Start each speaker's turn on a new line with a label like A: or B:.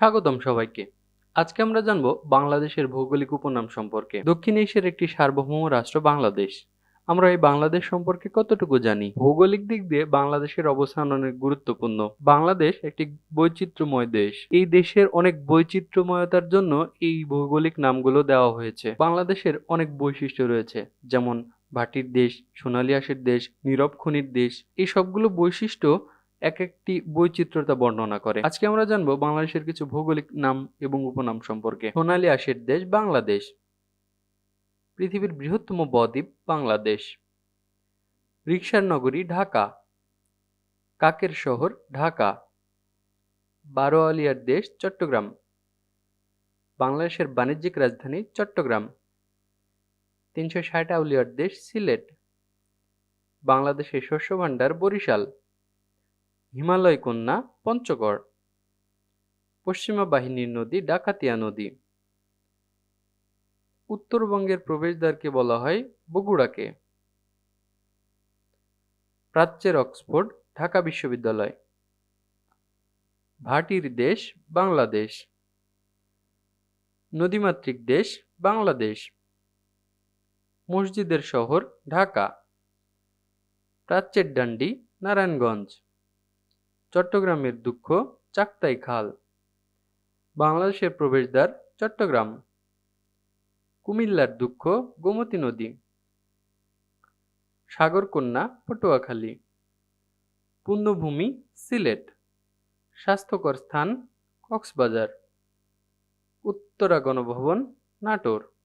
A: স্বাগতম সবাইকে। আজকে আমরা জানব বাংলাদেশের ভৌগোলিক উপনাম সম্পর্কে। দক্ষিণ এশিয়ার একটি সার্বভৌম রাষ্ট্র বাংলাদেশ। আমরা এই বাংলাদেশ সম্পর্কে কতটুকু জানি? ভৌগোলিক দিক দিয়ে বাংলাদেশের অবস্থান অনেক গুরুত্বপূর্ণ। বাংলাদেশ একটি বৈচিত্র্যময় দেশ। এই দেশের অনেক বৈচিত্র্যময়তার জন্য এই ভৌগোলিক নামগুলো দেওয়া হয়েছে। বাংলাদেশের অনেক বৈশিষ্ট্য রয়েছে, যেমন ভাটির দেশ, সোনালী আঁশের দেশ, নীরব খনির দেশ। এই সবগুলো বৈশিষ্ট্য এক একটি বৈচিত্র্যতা বর্ণনা করে। আজকে আমরা জানব বাংলাদেশের কিছু ভৌগোলিক নাম এবং উপনাম সম্পর্কে। সোনালী আঁশের দেশ বাংলাদেশ। পৃথিবীর বৃহত্তম বদ্বীপ বাংলাদেশ। রিকশার নগরী ঢাকা। কাকের শহর ঢাকা। বারোয়ালিয়ার দেশ চট্টগ্রাম। বাংলাদেশের বাণিজ্যিক রাজধানী চট্টগ্রাম। তিনশো ষাট আউলিয়ার দেশ সিলেট। বাংলাদেশের শস্য ভাণ্ডার বরিশাল। হিমালয় কন্যা, পঞ্চগড়। পশ্চিমা বাহিনীর নদী, ডাকাতিয়া নদী। উত্তরবঙ্গের প্রবেশদ্বারকে বলা হয় বগুড়াকে। প্রাচ্যের অক্সফোর্ড, ঢাকা বিশ্ববিদ্যালয়। ভাটির দেশ, বাংলাদেশ। নদীমাতৃক দেশ, বাংলাদেশ। মসজিদের শহর, ঢাকা। প্রাচ্যের ডান্ডি, নারায়ণগঞ্জ। চট্টগ্রামের দুঃখ, চাকতাই খাল। বাংলাদেশের প্রবেশদ্বার, চট্টগ্রাম। কুমিল্লার দুঃখ, গোমতী নদী। সাগরকন্যা, পটুয়াখালী। পুণ্যভূমি, সিলেট। স্বাস্থ্যকর স্থান, কক্সবাজার। উত্তরা গণভবন, নাটোর।